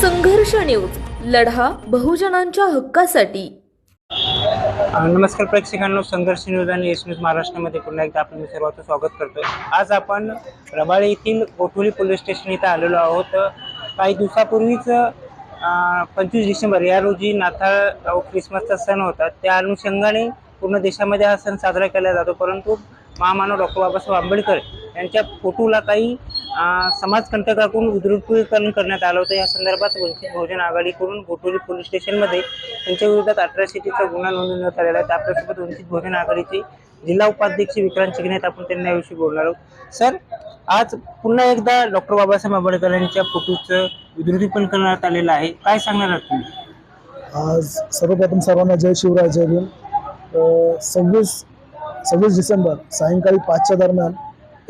संघर्ष न्यूज लढा बहुजनांच्या हक्कासाठी. नमस्कार प्रेक्षकांनो संघर्ष न्यूज आणि एस न्यूज महाराष्ट्रामध्ये पुन्हा एकदा आपण सर्वांचं स्वागत करतोय. आज आपण रबाळे येथील कोठोली पोलीस स्टेशन इथं आलेलो आहोत. काही दिवसापूर्वीच पंचवीस डिसेंबर या रोजी नाताळ व ख्रिसमसचा सण होता. त्या अनुषंगाने पूर्ण देशामध्ये हा सण साजरा केला जातो. परंतु महामानव डॉक्टर बाबासाहेब आंबेडकर यांच्या फोटोला काही समाजकंटकाकडून उद्रुपीकरण करण्यात आलं होतं. या संदर्भात वंचित बहुजन आघाडीकडून कोटोली पोलीस स्टेशनमध्ये त्यांच्या विरोधात अठराशेचा गुन्हा नोंदवण्यात आलेला आहे. तर आपल्यासोबत वंचित बहुजन आघाडीचे जिल्हा उपाध्यक्ष विक्रांत चिगण्यात आपण त्यांना याविषयी बोलणार आहोत. सर आज पुन्हा एकदा डॉक्टर बाबासाहेब आंबेडकर यांच्या फोटोचं विद्रुपीकरण करण्यात आलेलं आहे. काय सांगणार आहात तुम्ही? आज सर्वप्रथम सर्वांना जय शिवराय जय भीम. सव्वीस सव्वीस डिसेंबर सायंकाळी पाचच्या दरम्यान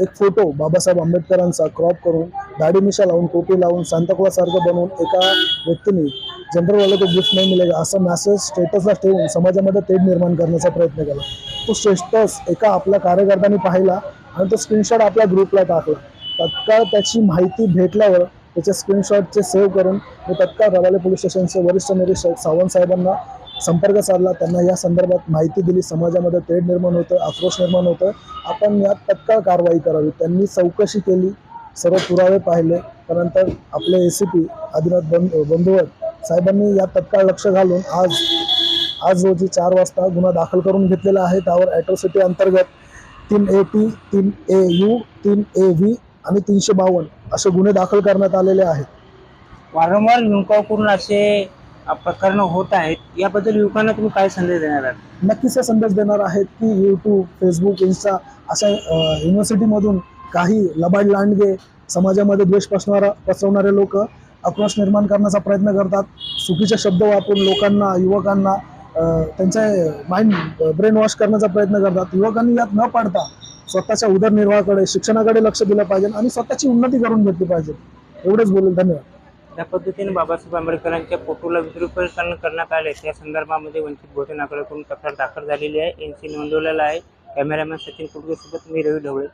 एक फोटो बाबासाहेब आंबेडकरांचा क्रॉप करून दाढी मिशा लावून टोपी लावून सांताक्लॉसारखं बनवून एका व्यक्तीने जनरल वाले गिफ्ट नाही मिळेल असा मेसेज स्टेटसला ठेवून समाजामध्ये तेढ निर्माण करण्याचा प्रयत्न केला. तो स्टेटस एका आपल्या कार्यकर्त्यांनी पाहिला आणि तो स्क्रीनशॉट आपल्या ग्रुपला टाकला. तत्काळ त्याची माहिती भेटल्यावर त्याचे स्क्रीनशॉटचे सेव्ह करून मी तत्काळ रवाले पोलीस स्टेशनचे वरिष्ठ निरीक्षक सावंत साहेबांना संपर्क साधला त्यांना या संदर्भात माहिती दिली. समाजामध्ये तेढ निर्माण होतं आक्रोश निर्माण होतं. आपण यात तत्काळ कारवाई करावी. त्यांनी चौकशी केली. सर्व पुरावे पाहिले. त्यानंतर आपले ए सी पी आदिनाथ बंद बंधुवट साहेबांनी यात तत्काळ लक्ष घालून आज आज रोजी चार वाजता गुन्हा दाखल करून घेतलेला आहे. त्यावर ॲट्रॉसिटी अंतर्गत तीन ए टी तीन ए यू तीन ए व्ही आणि तीनशे बावन्न असे गुन्हे दाखल करण्यात आलेले आहेत. वारंवार युवकाकडून असे प्रकरण होत आहेत याबद्दल युवकांना तुम्ही काय संदेश देणार आहात? नक्कीच हे संदेश देणार आहेत की यूट्यूब फेसबुक इन्स्टा अशा युनिव्हर्सिटीमधून काही लबाड लांडगे समाजामध्ये द्वेष पसणारा पसरवणारे लोक आक्रोश निर्माण करण्याचा प्रयत्न करतात. चुकीचे शब्द वापरून लोकांना युवकांना त्यांचा त्यांचे माइंड ब्रेन वॉश करण्याचा प्रयत्न करतात. युवकांनी यात न पाडता स्वतःच्या उदरनिर्वाहाकडे शिक्षणाकडे लक्ष दिलं पाहिजे आणि स्वतःची उन्नती करून घेतली पाहिजे. एवढंच बोलेल. धन्यवाद. ज्या पद्धतीने बाबासाहेब आंबेडकरांच्या फोटोला विद्रुपीकरण करण्यात आले. त्या संदर्भामध्ये वंचित बहुजन आघाडीकडून तक्रार दाखल झालेली आहे. एन सी नोंदवलेला आहे. कॅमेरामॅन सचिन कुडगेसोबत मी रवी ढवळे.